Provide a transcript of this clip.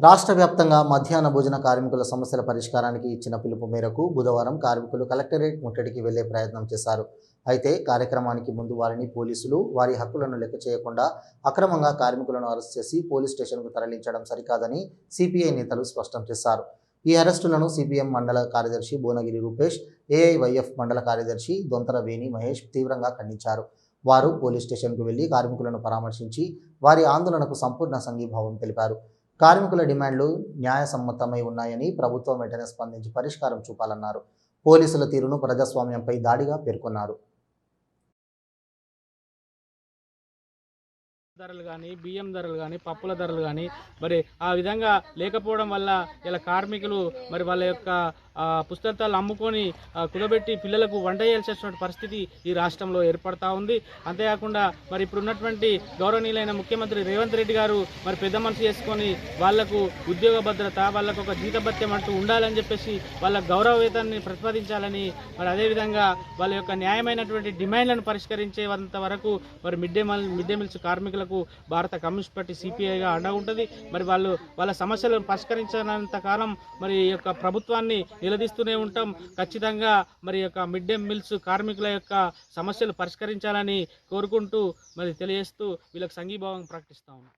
రాష్ట్ర వ్యాప్తంగా మధ్యాహ్న భోజన కార్మికుల సమస్యల పరిష్కారానికి ఇచ్చిన పిలుపు మేరకు బుధవారం కార్మికులు కలెక్టరేట్ ముట్టడికి వెళ్ళే ప్రయత్నం చేశారు. అయితే కార్యక్రమానికి ముందు వారిని పోలీసులు వారి హక్కులను లెక్క చేయకుండా అక్రమంగా కార్మికులను అరెస్ట్ చేసి పోలీస్ స్టేషన్కు తరలించడం సరికాదని సిపిఐ నేతలు స్పష్టం చేశారు. ఈ అరెస్టులను సిపిఎం మండల కార్యదర్శి భువనగిరి రూపేష్ ఏఐవైఎఫ్ మండల కార్యదర్శి దొంతర వేణి మహేష్ తీవ్రంగా ఖండించారు. వారు పోలీస్ స్టేషన్కు వెళ్ళి కార్మికులను పరామర్శించి వారి ఆందోళనకు సంపూర్ణ సంఘీభావం తెలిపారు. కార్మికుల డిమాండ్లు న్యాయసమ్మతమై ఉన్నాయని ప్రభుత్వం వెంటనే స్పందించి పరిష్కారం చూపాలన్నారు. పోలీసుల తీరును ప్రజాస్వామ్యంపై దాడిగా పేర్కొన్నారు. ధరలు కానీ బియ్యం ధరలు కానీ పప్పుల ధరలు కానీ మరి ఆ విధంగా లేకపోవడం వల్ల ఇలా కార్మికులు మరి వాళ్ళ యొక్క పుస్తకాలు అమ్ముకొని కుదబెట్టి పిల్లలకు వంట చేయాల్సినటువంటి పరిస్థితి ఈ రాష్ట్రంలో ఏర్పడతా ఉంది. అంతేకాకుండా మరి ఇప్పుడు ఉన్నటువంటి గౌరవనీయులైన ముఖ్యమంత్రి రేవంత్ రెడ్డి గారు మరి పెద్ద మనసు చేసుకొని వాళ్ళకు ఉద్యోగ భద్రత వాళ్ళకు ఒక జీతభత్యం అంటూ ఉండాలని చెప్పేసి వాళ్ళ గౌరవ ప్రతిపాదించాలని మరి అదేవిధంగా వాళ్ళ యొక్క న్యాయమైనటువంటి డిమాండ్లను పరిష్కరించేంత వరకు మరి mid day meal mid day meals కార్మికులకు భారత కమ్యూనిస్ట్ పార్టీ సిపిఐగా అండగా ఉంటుంది. మరి వాళ్ళు వాళ్ళ సమస్యలను పరిష్కరించినంత కాలం మరి ఈ యొక్క ప్రభుత్వాన్ని నిలదీస్తూనే ఉంటాం. ఖచ్చితంగా మరి యొక్క మిడ్ డే మీల్స్ కార్మికుల యొక్క సమస్యలు పరిష్కరించాలని కోరుకుంటూ మరి తెలియజేస్తూ వీళ్ళకి సంఘీభావం ప్రకటిస్తా ఉన్నాం.